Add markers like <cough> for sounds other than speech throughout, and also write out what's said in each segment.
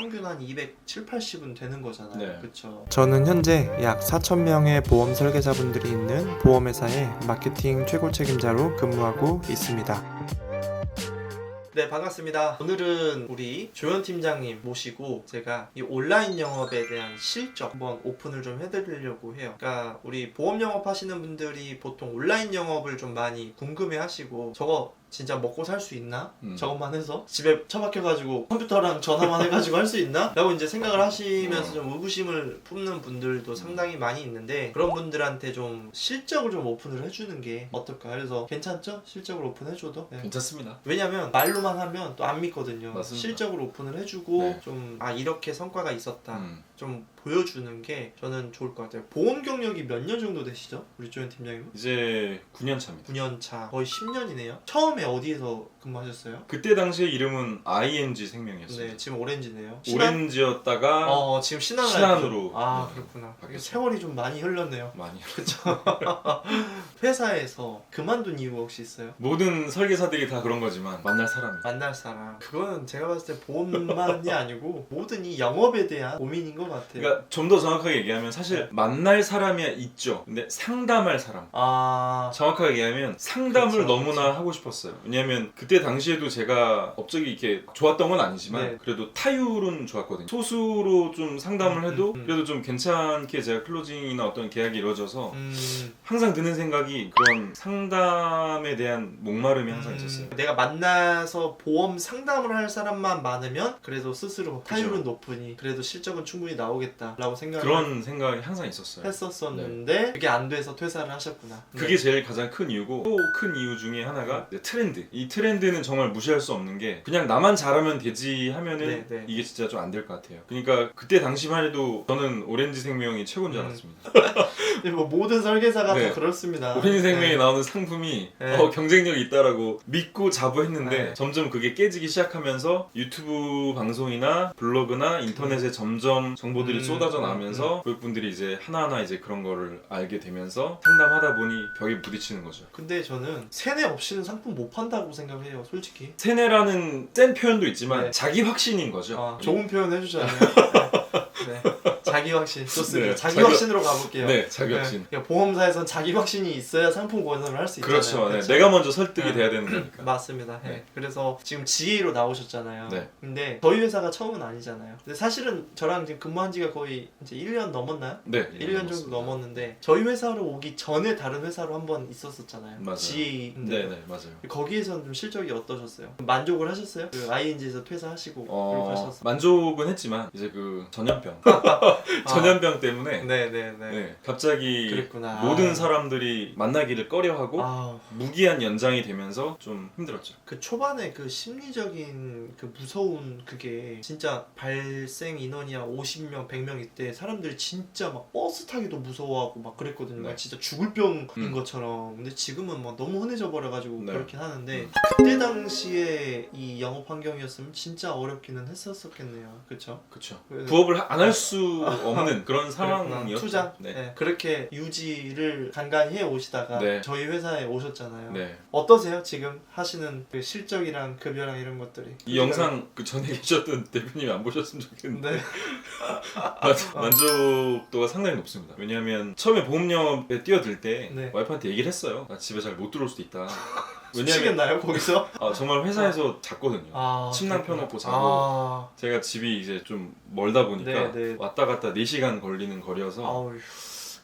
평균 한 207, 80은 되는 거잖아요. 네. 그렇죠. 저는 현재 약 4,000명의 보험 설계자분들이 있는 보험회사의 마케팅 최고 책임자로 근무하고 있습니다. 네 반갑습니다. 오늘은 우리 조현 팀장님 모시고 제가 이 온라인 영업에 대한 실적 한번 오픈을 좀 해드리려고 해요. 그러니까 우리 보험 영업 하시는 분들이 보통 온라인 영업을 좀 많이 궁금해 하시고 저거 진짜 먹고 살 수 있나? 음. 저것만 해서 집에 처박혀가지고 컴퓨터랑 전화만 해가지고 할 수 있나? 라고 이제 생각을 하시면서 음. 좀 의구심을 품는 분들도 상당히 많이 있는데 그런 분들한테 좀 실적을 좀 오픈을 해주는 게 어떨까? 그래서 괜찮죠? 실적을 오픈해줘도? 네. 괜찮습니다. 왜냐면 말로만 하면 또 안 믿거든요. 맞습니다. 실적으로 오픈을 해주고 네. 좀 아 이렇게 성과가 있었다. 음. 좀 보여주는 게 저는 좋을 것 같아요. 보험 경력이 몇 년 정도 되시죠? 우리 조현 팀장님? 이제 9년 차입니다. 9년 차, 거의 10년이네요. 처음에 어디에서 근무하셨어요? 그때 당시에 이름은 ING 생명이었어요. 네, 지금 오렌지네요. 신한? 오렌지였다가 어, 지금 신한을 신한으로. 아, 네. 그렇구나. 바뀌었어요. 세월이 좀 많이 흘렀네요. 많이 그쵸? <laughs> 회사에서 그만둔 이유가 혹시 있어요? 모든 설계사들이 다 그런 거지만 만날 사람이 만날 사람. 그거는 제가 봤을 때 보험만이 <laughs> 아니고 모든 이 영업에 대한 고민인 것 같아요. 그러니까 좀 더 정확하게 얘기하면 사실 네. 만날 사람이 있죠. 근데 상담할 사람. 아, 정확하게 얘기하면 상담을 그쵸, 너무나 그쵸. 하고 싶었어요. 왜냐면 그때 당시에도 제가 업적이 이렇게 좋았던 건 아니지만 네. 그래도 타율은 좋았거든요. 소수로 좀 상담을 음, 해도 음, 음. 그래도 좀 괜찮게 제가 클로징이나 어떤 계약이 이루어져서 음, 항상 드는 생각이 그런 상담에 대한 목마름이 항상 있었어요. 음, 내가 만나서 보험 상담을 할 사람만 많으면 그래도 스스로 타율은 그죠. 높으니 그래도 실적은 충분히 나오겠다 라고 생각을 그런 생각이 항상 있었어요. 했었었는데 그게 안 돼서 퇴사를 하셨구나. 그게 제일 가장 큰 이유고 또 큰 이유 중에 하나가 이제 트렌드. 이 트렌드는 정말 무시할 수 없는 게 그냥 나만 잘하면 되지 하면은 네, 네. 이게 진짜 좀 안 될 것 같아요. 그러니까 그때 당시만 해도 저는 오렌지 생명이 최고인 줄 음. 알았습니다. <laughs> 네, 뭐 모든 설계사가 네. 다 그렇습니다. 오렌지 생명이 네. 나오는 상품이 네. 어, 경쟁력이 있다라고 믿고 자부했는데 네. 점점 그게 깨지기 시작하면서 유튜브 방송이나 블로그나 인터넷에 점점 정보들이 음, 쏟아져 음, 나오면서 고객분들이 이제 하나하나 이제 그런 거를 알게 되면서 상담하다 보니 벽에 부딪히는 거죠. 근데 저는 세뇌 없이는 상품 못 판다고 생각해요, 솔직히. 세뇌라는 센 표현도 있지만 네. 자기 확신인 거죠. 아, 좋은 표현 해주잖아요. <laughs> 네. 네. 자기 확신 좋습니다. 네, 자기, 자기- 확신으로 가볼게요. 네, 자기 확신. 그러니까 보험사에선 자기 확신이 있어야 상품 권선을 할 수 있잖아요. 그렇죠. 네, 그렇죠? 내가 먼저 설득이 네. 돼야 되는 거니까. <clears throat> 맞습니다. 네. 네. 그래서 지금 GA로 나오셨잖아요. 네. 근데 저희 회사가 처음은 아니잖아요. 근데 사실은 저랑 지금 근무한 지가 거의 이제 1년 넘었나요? 네. 1년 정도 넘었는데 저희 회사로 오기 전에 다른 회사로 한 번 있었었잖아요. 맞아요. GA. 네, 네, 맞아요. 거기에서는 좀 실적이 어떠셨어요? 만족을 하셨어요? 그 ING에서 퇴사하시고 어. 만족은 했지만 이제 그 전염병, 아. <laughs> <laughs> 전염병 때문에 네네네. 네, 갑자기 그랬구나. 모든 사람들이 만나기를 꺼려하고 아, 무기한 연장이 되면서 좀 힘들었죠. 그 초반에 그 심리적인 그 무서운 그게 진짜 발생 인원이 한 50명, 100명 이때 사람들이 진짜 막 버스 타기도 무서워하고 막 그랬거든요. 네. 막 진짜 죽을 병인 음. 것처럼. 근데 지금은 막 너무 흔해져 버려가지고 네. 그렇긴 하는데 음. 그때 당시에 이 영업 환경이었으면 진짜 어렵기는 했었었겠네요. 그렇죠? 그렇죠. 부업을 안 할 수 없는 <laughs> 그런. 상황이었죠. 투자 네. 네, 그렇게 유지를 간간히 해 오시다가 네. 저희 회사에 오셨잖아요. 네. 어떠세요 지금 하시는 그 실적이랑 급여랑 이런 것들이? 이 영상 그 전에 <laughs> 계셨던 대표님이 안 보셨으면 좋겠는데 네. <laughs> 만- 만족도가 상당히 높습니다. 왜냐하면 처음에 보험 영업에 뛰어들 때 네. 와이프한테 얘기를 했어요. 나 집에 잘 못 들어올 수도 있다. 미치겠나요 거기서? 아, 정말 회사에서 잤거든요. 아, 침낭 그렇구나. 펴놓고 자고. 아, 제가 집이 이제 좀 멀다 보니까 네, 네. 왔다 갔다 4시간 걸리는 거리여서 아우,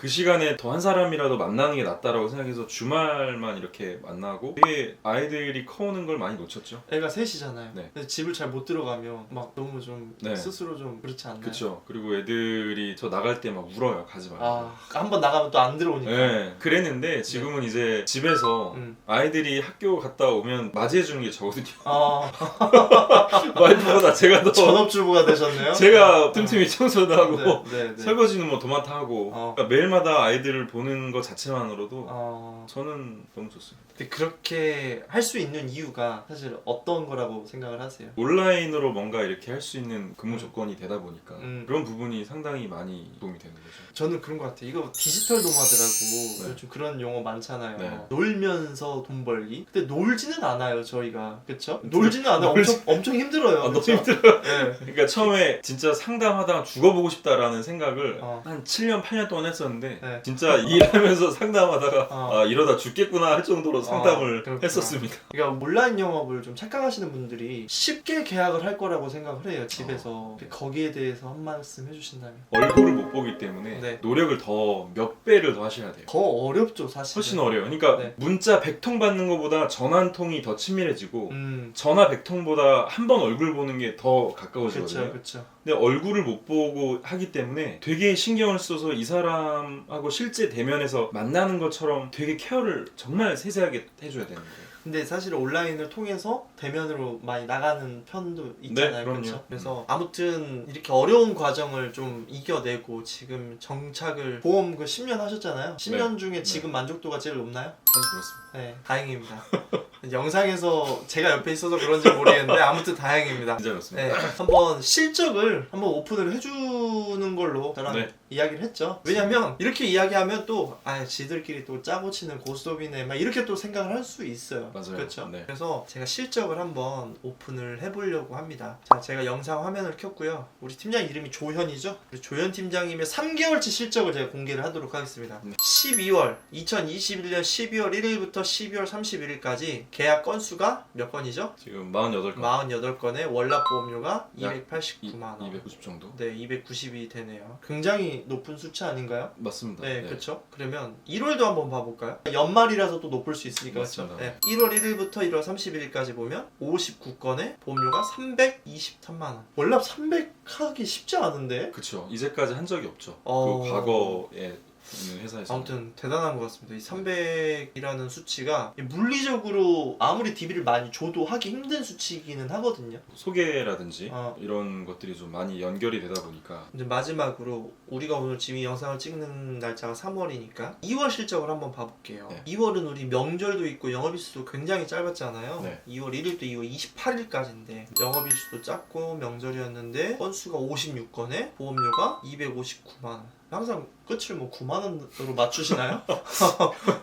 그 시간에 더 한 사람이라도 만나는 게 낫다라고 생각해서 주말만 이렇게 만나고 되게 아이들이 커오는 걸 많이 놓쳤죠. 애가 셋이잖아요. 네. 그래서 집을 잘 못 들어가면 막 너무 좀 네. 스스로 좀 그렇지 않나요? 그쵸. 그리고 애들이 저 나갈 때 막 울어요. 가지 말고. 아, 한번 나가면 또 안 들어오니까. 네, 그랬는데 지금은 이제 집에서 음. 아이들이 학교 갔다 오면 맞이해 주는 게 저거든요. 아, <laughs> 와이프보다 제가 더 전업주부가 되셨네요. 제가 틈틈이 청소도 하고 네, 네, 네. 설거지는 뭐 도맡아 하고 어. 그러니까 매일 마다 아이들을 보는 것 자체만으로도 아, 저는 너무 좋습니다. 근데 그렇게 할 수 있는 이유가 사실 어떤 거라고 생각을 하세요? 온라인으로 뭔가 이렇게 할 수 있는 근무 조건이 되다 보니까 음. 그런 부분이 상당히 많이 도움이 되는 거죠. 저는 그런 것 같아요. 이거 디지털 노마드라고 네. 요즘 그런 용어 많잖아요. 네. 놀면서 돈 벌기. 근데 놀지는 않아요, 저희가. 그쵸? 놀지는 않아요. 놀지- 엄청, 엄청 힘들어요. 아, 너무 그쵸? 힘들어요. 네. 그러니까 처음에 진짜 상담하다가 죽어보고 싶다라는 생각을 어. 한 7년, 8년 동안 했었는데 네. 진짜 일하면서 <laughs> 상담하다가 어. 아 이러다 죽겠구나 할 정도로 상담을 그렇구나. 했었습니다. 그러니까 온라인 영업을 좀 착각하시는 분들이 쉽게 계약을 할 거라고 생각을 해요, 집에서. 근데 거기에 대해서 한 말씀 해주신다면. 얼굴을 못 보기 때문에 네. 노력을 더 몇 배를 더 하셔야 돼요. 더 어렵죠, 사실. 훨씬 어려요. 그러니까 네. 문자 100통 받는 것보다 전화 한 통이 더 친밀해지고 음, 전화 100통보다 한 번 얼굴 보는 게 더 가까워지거든요. 그렇죠, 그렇죠. 근데 얼굴을 못 보고 하기 때문에 되게 신경을 써서 이 사람하고 실제 대면에서 만나는 것처럼 되게 케어를 정말 세세하게 해줘야 되는 거예요. 근데 사실 온라인을 통해서 대면으로 많이 나가는 편도 있잖아요. 네, 그럼요. 그렇죠? 그래서 아무튼 이렇게 어려운 과정을 좀 이겨내고 지금 정착을 보험 그 10년 하셨잖아요. 10년 중에 지금 만족도가 제일 높나요? 사실 그렇습니다. 네, 다행입니다. <laughs> 영상에서 제가 옆에 있어서 그런지 모르겠는데 아무튼 다행입니다. 진짜 그렇습니다. 네, 한번 실적을 한번 오픈을 해주는 걸로 저랑 네. 이야기를 했죠. 왜냐면 이렇게 이야기하면 또 아, 지들끼리 또 짜고 치는 고스톱이네 막 이렇게 또 생각을 할 수 있어요. 맞아요. 그렇죠. 네. 그래서 제가 실적을 한번 오픈을 해보려고 합니다. 자, 제가 영상 화면을 켰고요. 우리 팀장 이름이 조현이죠. 우리 조현 팀장님의 3개월치 실적을 제가 공개를 하도록 하겠습니다. 네. 12월 2021년 12월 1일부터 12월 31일까지 계약 건수가 몇 건이죠? 지금 48건. 48건에 월납 보험료가 약 289만 원. 290 정도? 네, 290이 되네요. 굉장히 높은 수치 아닌가요? 맞습니다. 네, 그렇죠. 그러면 1월도 한번 봐볼까요? 연말이라서 또 높을 수 있으니까 그렇죠. 맞습니다. 네. 1월 1일부터 1월 30일까지 보면 59건에 보험료가 323만 원. 월납 300 하기 쉽지 않은데. 그렇죠. 이제까지 한 적이 없죠. 어. 그 과거에 있는 회사에서. 아무튼 대단한 것 같습니다. 이 300이라는 수치가 물리적으로 아무리 DB를 많이 줘도 하기 힘든 수치이기는 하거든요. 소개라든지 어. 이런 것들이 좀 많이 연결이 되다 보니까 이제 마지막으로 우리가 오늘 지금 이 영상을 찍는 날짜가 3월이니까 2월 실적을 한번 봐볼게요. 네. 2월은 우리 명절도 있고 영업일수도 굉장히 짧았잖아요. 네. 2월 1일도 2월 28일까지인데 영업일수도 짧고 명절이었는데 건수가 56건에 보험료가 259만 원. 항상 끝을 뭐 9만 원으로 맞추시나요? <laughs>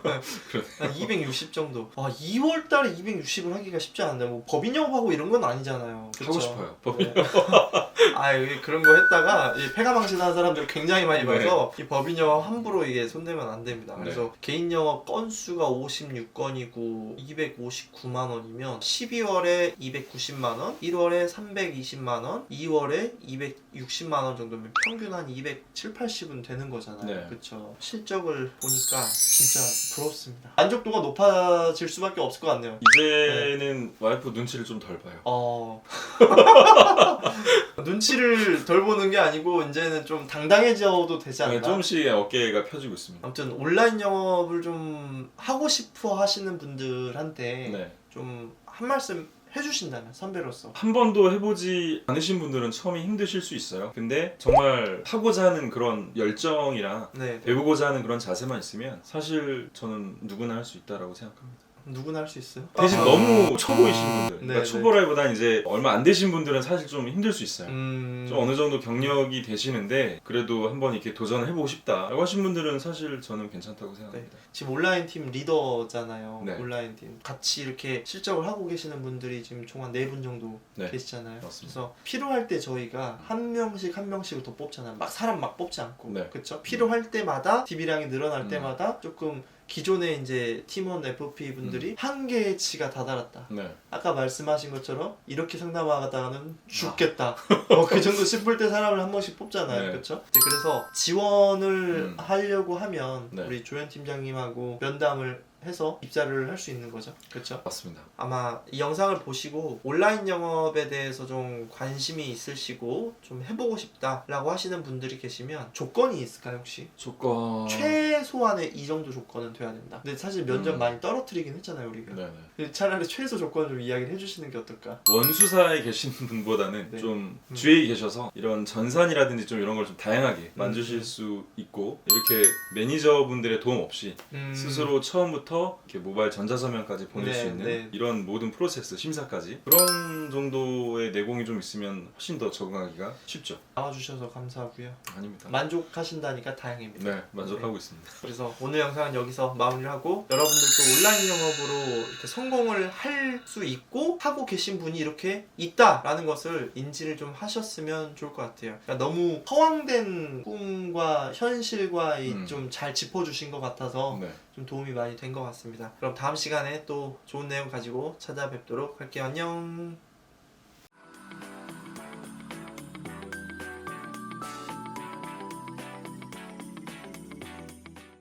네. 한260 정도. 와 2월 달에 260을 하기가 쉽지 않은데 뭐 법인 영업하고 이런 건 아니잖아요. 그쵸? 하고 싶어요. 네. <laughs> 아 여기 그런 거 했다가 이 폐가망신하는 사람들 굉장히 많이 네. 봐서 이 법인 영업 함부로 이게 손대면 안 됩니다. 네. 그래서 개인 영업 건수가 56건이고 259만 원이면 12월에 290만 원, 1월에 320만 원, 2월에 260만 원 정도면 평균 한 207, 80은 되는 거잖아요. 네. 그렇죠. 실적을 보니까 진짜 부럽습니다. 만족도가 높아질 수밖에 없을 것 같네요. 이제는 와이프 눈치를 좀 덜 봐요. 어 <laughs> 눈치를 덜 보는 게 아니고 이제는 좀 당당해져도 되지 않나? 네, 조금씩 어깨가 펴지고 있습니다. 아무튼 온라인 영업을 좀 하고 싶어 하시는 분들한테 네. 좀 한 말씀 해주신다면 선배로서 한 번도 해보지 않으신 분들은 처음에 힘드실 수 있어요. 근데 정말 하고자 하는 그런 열정이랑 네 배우고자 하는 그런 자세만 있으면 사실 저는 누구나 할 수 있다라고 생각합니다. 누구나 할 수 있어요. 대신 아. 너무 초보이신 분들, 네, 그러니까 네. 초보라기보단 이제 얼마 안 되신 분들은 사실 좀 힘들 수 있어요. 음... 좀 어느 정도 경력이 되시는데 그래도 한번 이렇게 도전을 해보고 싶다라고 하신 분들은 사실 저는 괜찮다고 생각합니다. 지금 온라인 팀 리더잖아요. 네. 온라인 팀 같이 이렇게 실적을 하고 계시는 분들이 지금 총 한 네 분 정도 네. 계시잖아요. 맞습니다. 그래서 필요할 때 저희가 한 명씩 한 명씩을 더 뽑잖아요. 막 사람 막 뽑지 않고, 네. 그렇죠? 필요할 때마다 DB량이 늘어날 음. 때마다 조금 기존의 이제 팀원 FP 음. 분들이 한계치가 다다랐다. 네. 아까 말씀하신 것처럼 이렇게 상담하다가는 아. 죽겠다. 어, 그 정도 싶을 때 사람을 한 번씩 뽑잖아요. 네. 그렇죠? 그래서 지원을 음. 하려고 하면 네. 우리 조현 팀장님하고 면담을 해서 입사를 할 수 있는 거죠. 그렇죠? 맞습니다. 아마 이 영상을 보시고 온라인 영업에 대해서 좀 관심이 있으시고 좀 해보고 싶다라고 하시는 분들이 계시면 조건이 있을까요 혹시? 조건 최소한의 이 정도 조건은 돼야 된다. 근데 사실 면접 음. 많이 떨어뜨리긴 했잖아요 우리가. 네네. 근데 차라리 최소 조건을 좀 이야기를 해주시는 게 어떨까? 원수사에 계시는 <laughs> 분보다는 네. 좀 음. 주위에 계셔서 이런 전산이라든지 좀 이런 걸 좀 다양하게 만드실 수 있고 이렇게 매니저분들의 도움 없이 음. 스스로 처음부터 서면부터 이렇게 모바일 전자서면까지 보낼 네, 수 있는 네. 이런 모든 프로세스 심사까지 그런 정도의 내공이 좀 있으면 훨씬 더 적응하기가 쉽죠. 나와주셔서 감사하고요. 아닙니다. 만족하신다니까 다행입니다. 네, 만족하고 있습니다. 그래서 오늘 영상은 여기서 마무리를 하고 여러분들도 온라인 영업으로 이렇게 성공을 할 수 있고 하고 계신 분이 이렇게 있다라는 것을 인지를 좀 하셨으면 좋을 것 같아요. 그러니까 너무 허황된 꿈과 현실과 음. 좀 잘 짚어주신 것 같아서 네. 좀 도움이 많이 된 것 같습니다. 그럼 다음 시간에 또 좋은 내용 가지고 찾아뵙도록 할게요. 안녕.